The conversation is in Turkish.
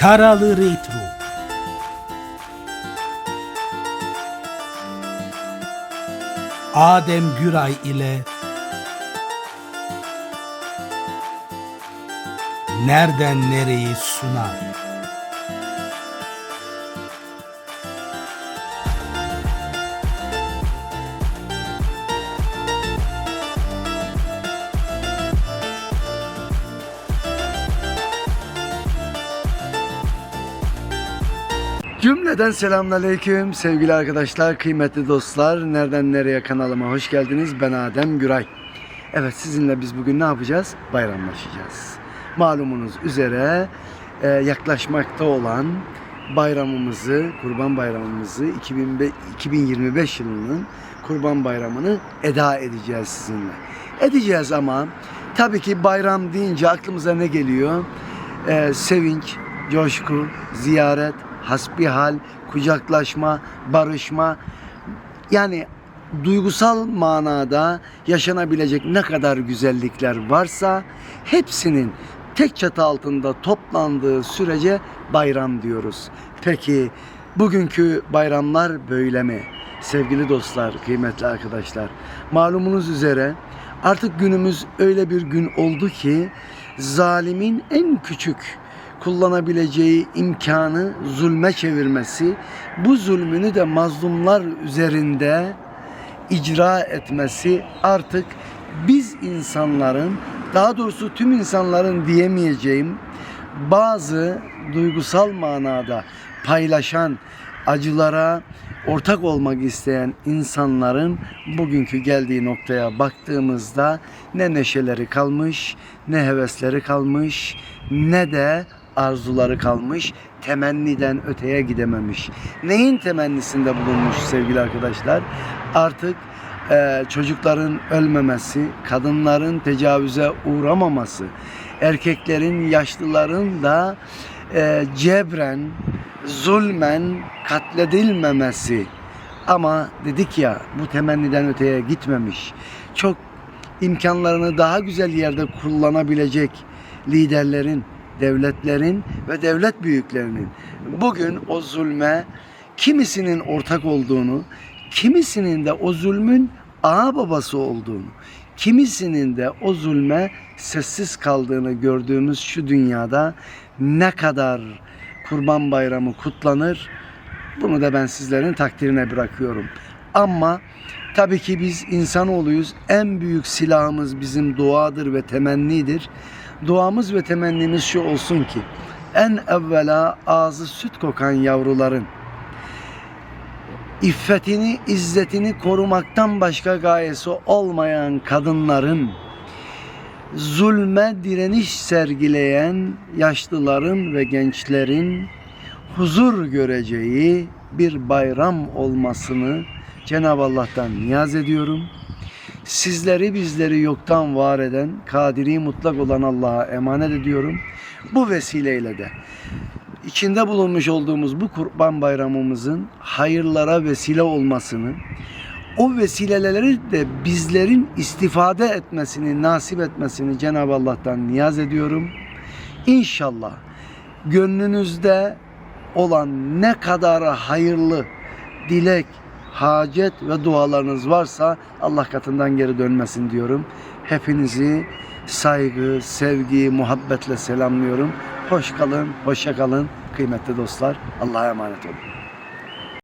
Karalı Retro. Adem Güray ile Nereden Nereyi sunar Cümleden selamünaleyküm sevgili arkadaşlar, kıymetli dostlar. Nereden nereye kanalıma hoş geldiniz. Ben Adem Güray. Evet sizinle biz bugün ne yapacağız? Bayramlaşacağız. Malumunuz üzere e, yaklaşmakta olan bayramımızı, Kurban Bayramımızı 2005 2025 yılının Kurban Bayramını eda edeceğiz sizinle. Edeceğiz ama tabii ki bayram deyince aklımıza ne geliyor? Ee, sevinç, coşku, ziyaret, hasbihal, kucaklaşma, barışma. Yani duygusal manada yaşanabilecek ne kadar güzellikler varsa hepsinin tek çatı altında toplandığı sürece bayram diyoruz. Peki bugünkü bayramlar böyle mi? Sevgili dostlar, kıymetli arkadaşlar. Malumunuz üzere artık günümüz öyle bir gün oldu ki zalimin en küçük kullanabileceği imkanı zulme çevirmesi, bu zulmünü de mazlumlar üzerinde icra etmesi artık biz insanların, daha doğrusu tüm insanların diyemeyeceğim bazı duygusal manada paylaşan, acılara ortak olmak isteyen insanların bugünkü geldiği noktaya baktığımızda ne neşeleri kalmış, ne hevesleri kalmış, ne de arzuları kalmış, temenniden öteye gidememiş. Neyin temennisinde bulunmuş sevgili arkadaşlar? Artık e, çocukların ölmemesi, kadınların tecavüze uğramaması, erkeklerin, yaşlıların da e, cebren, zulmen katledilmemesi. Ama dedik ya bu temenniden öteye gitmemiş. Çok imkanlarını daha güzel yerde kullanabilecek liderlerin, devletlerin ve devlet büyüklerinin bugün o zulme kimisinin ortak olduğunu, kimisinin de o zulmün ağa babası olduğunu, kimisinin de o zulme sessiz kaldığını gördüğümüz şu dünyada ne kadar Kurban Bayramı kutlanır bunu da ben sizlerin takdirine bırakıyorum. Ama tabii ki biz insanoğluyuz. En büyük silahımız bizim duadır ve temennidir. Duamız ve temennimiz şu olsun ki en evvela ağzı süt kokan yavruların iffetini, izzetini korumaktan başka gayesi olmayan kadınların zulme direniş sergileyen yaşlıların ve gençlerin huzur göreceği bir bayram olmasını Cenab-ı Allah'tan niyaz ediyorum. Sizleri bizleri yoktan var eden, kadiri mutlak olan Allah'a emanet ediyorum. Bu vesileyle de içinde bulunmuş olduğumuz bu Kurban Bayramımızın hayırlara vesile olmasını, o vesileleri de bizlerin istifade etmesini, nasip etmesini Cenab-ı Allah'tan niyaz ediyorum. İnşallah gönlünüzde olan ne kadar hayırlı dilek, hacet ve dualarınız varsa Allah katından geri dönmesin diyorum. Hepinizi saygı, sevgi, muhabbetle selamlıyorum. Hoş kalın, hoşça kalın kıymetli dostlar. Allah'a emanet olun.